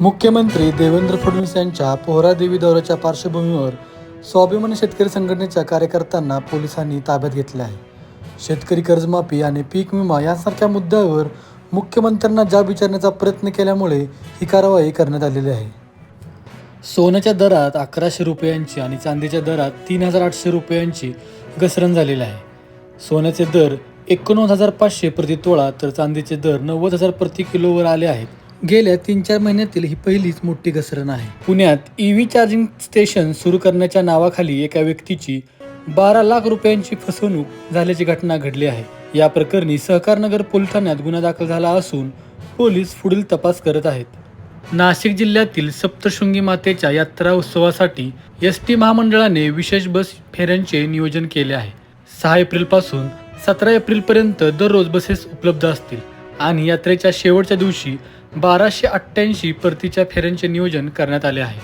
मुख्यमंत्री देवेंद्र फडणवीस यांच्या पोहरादेवी दौऱ्याच्या पार्श्वभूमीवर स्वाभिमानी शेतकरी संघटनेच्या कार्यकर्त्यांना पोलिसांनी ताब्यात घेतले आहे. शेतकरी कर्जमाफी आणि पीक विमा यासारख्या मुद्द्यावर मुख्यमंत्र्यांना जाब विचारण्याचा प्रयत्न केल्यामुळे ही कारवाई करण्यात आलेली आहे. सोन्याच्या दरात अकराशे रुपयांची आणि चांदीच्या दरात तीन हजार आठशे रुपयांची घसरण झालेली आहे. सोन्याचे दर एकोणनव्वद हजार पाचशे प्रति तोळा तर चांदीचे दर नव्वद हजार प्रति किलोवर आले आहेत. गेल्या तीन चार महिन्यातील ही पहिलीच मोठी घसरण आहे. पुण्यात ईव्ही चार्जिंग स्टेशन सुरू करण्याच्या नावाखाली एका व्यक्तीची बारा लाख रुपयांची फसवणूक झाल्याची घटना घडली आहे. या प्रकरणी सहकारनगर पोलीस ठाण्यात गुन्हा दाखल झाला असून पोलीस पुढील तपास करत आहेत. नाशिक जिल्ह्यातील सप्तशृंगी मातेच्या यात्रा उत्सवासाठी एस टी महामंडळाने विशेष बस फेऱ्यांचे नियोजन केले आहे. सहा एप्रिलपासून सतरा एप्रिलपर्यंत दररोज बसेस उपलब्ध असतील आणि यात्रेच्या शेवटच्या दिवशी बाराशे अठ्ठ्याऐंशी परतीच्या फेऱ्यांचे नियोजन करण्यात आले आहे.